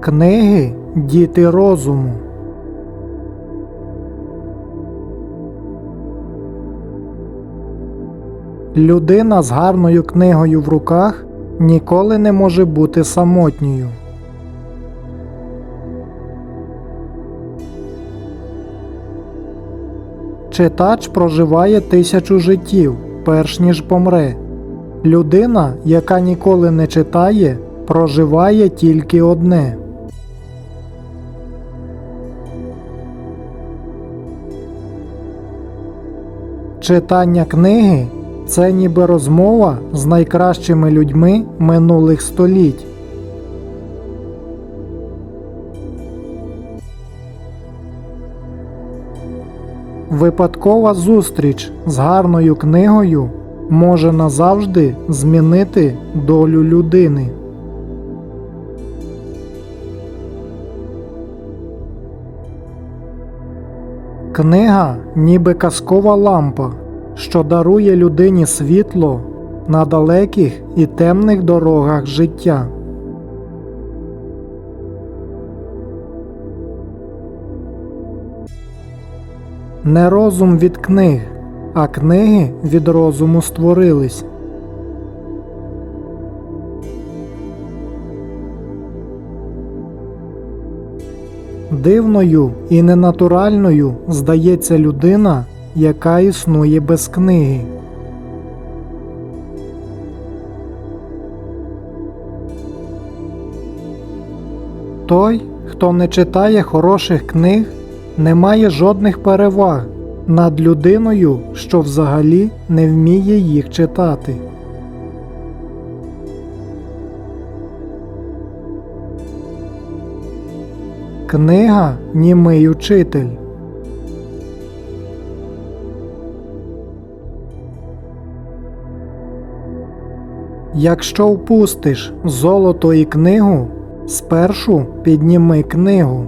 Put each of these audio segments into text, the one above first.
Книги Діти розуму. Людина з гарною книгою в руках ніколи не може бути самотньою. Читач проживає тисячу життів, перш ніж помре. Людина, яка ніколи не читає, проживає тільки одне. Читання книги це ніби розмова з найкращими людьми минулих століть. Випадкова зустріч з гарною книгою може назавжди змінити долю людини. Книга ніби казкова лампа, що дарує людині світло на далеких і темних дорогах життя. Не розум від книг, а книги від розуму створились. Дивною і ненатуральною здається людина, яка існує без книги. Той, хто не читає хороших книг, не має жодних переваг над людиною, що взагалі не вміє їх читати. Книга німий учитель. Якщо впустиш золото і книгу, спершу підніми книгу.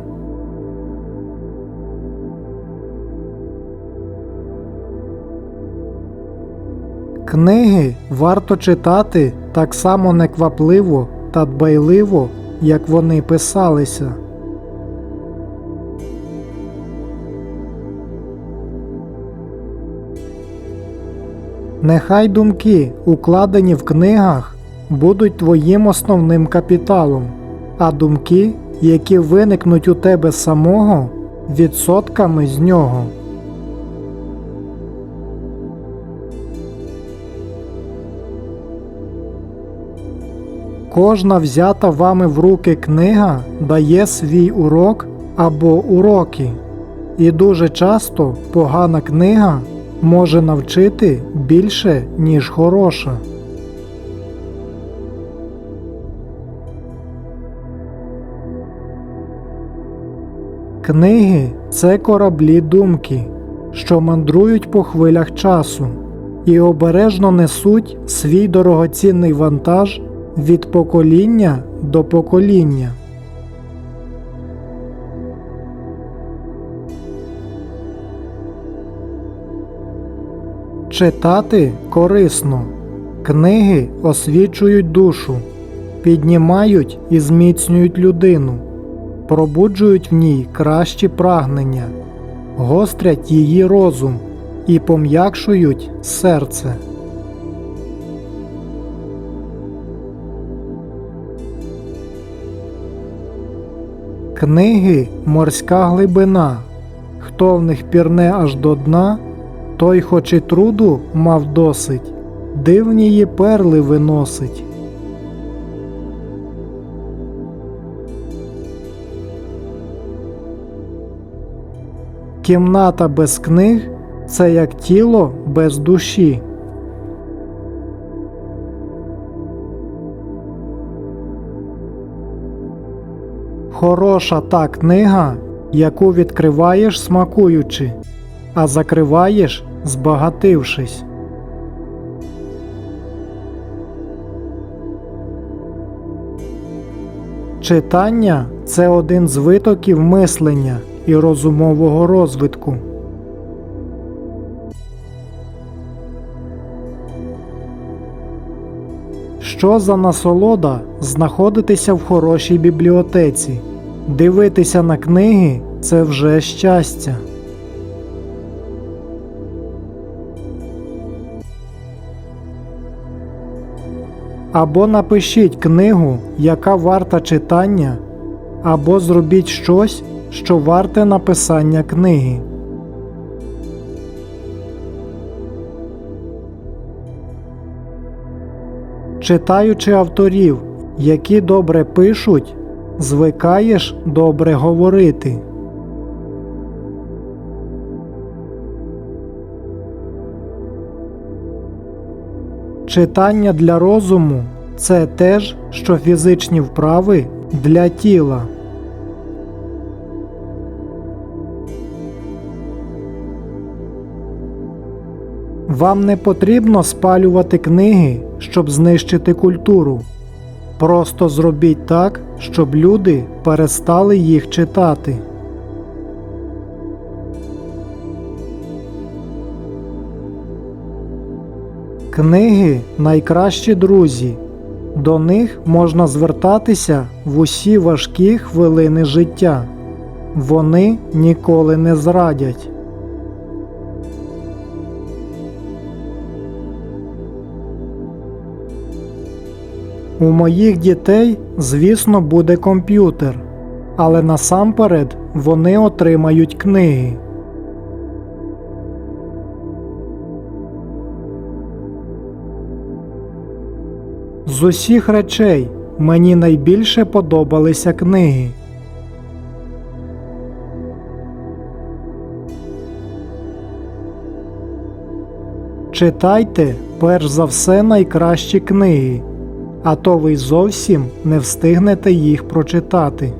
Книги варто читати так само неквапливо та дбайливо, як вони писалися. Нехай думки, укладені в книгах, будуть твоїм основним капіталом, а думки, які виникнуть у тебе самого, відсотками з нього. Кожна взята вами в руки книга дає свій урок або уроки, і дуже часто погана книга може навчити більше, ніж хороша. Книги це кораблі думки, що мандрують по хвилях часу і обережно несуть свій дорогоцінний вантаж від покоління до покоління. Читати корисно. Книги освічують душу, піднімають і зміцнюють людину, пробуджують в ній кращі прагнення, гострять її розум і пом'якшують серце. Книги морська глибина. Хто в них пірне аж до дна, той хоч і труду мав досить, дивнії перли виносить. Кімната без книг це як тіло без душі. Хороша та книга, яку відкриваєш смакуючи, а закриваєш, збагатившись. Читання це один з витоків мислення і розумового розвитку. Що за насолода знаходитися в хорошій бібліотеці? Дивитися на книги це вже щастя. Або напишіть книгу, яка варта читання, або зробіть щось, що варте написання книги. Читаючи авторів, які добре пишуть, звикаєш добре говорити. Читання для розуму це теж, що фізичні вправи для тіла. Вам не потрібно спалювати книги, щоб знищити культуру. Просто зробіть так, щоб люди перестали їх читати. Книги найкращі друзі. До них можна звертатися в усі важкі хвилини життя. Вони ніколи не зрадять. У моїх дітей, звісно, буде комп'ютер, але насамперед вони отримають книги. З усіх речей мені найбільше подобалися книги. Читайте перш за все найкращі книги, а то ви зовсім не встигнете їх прочитати.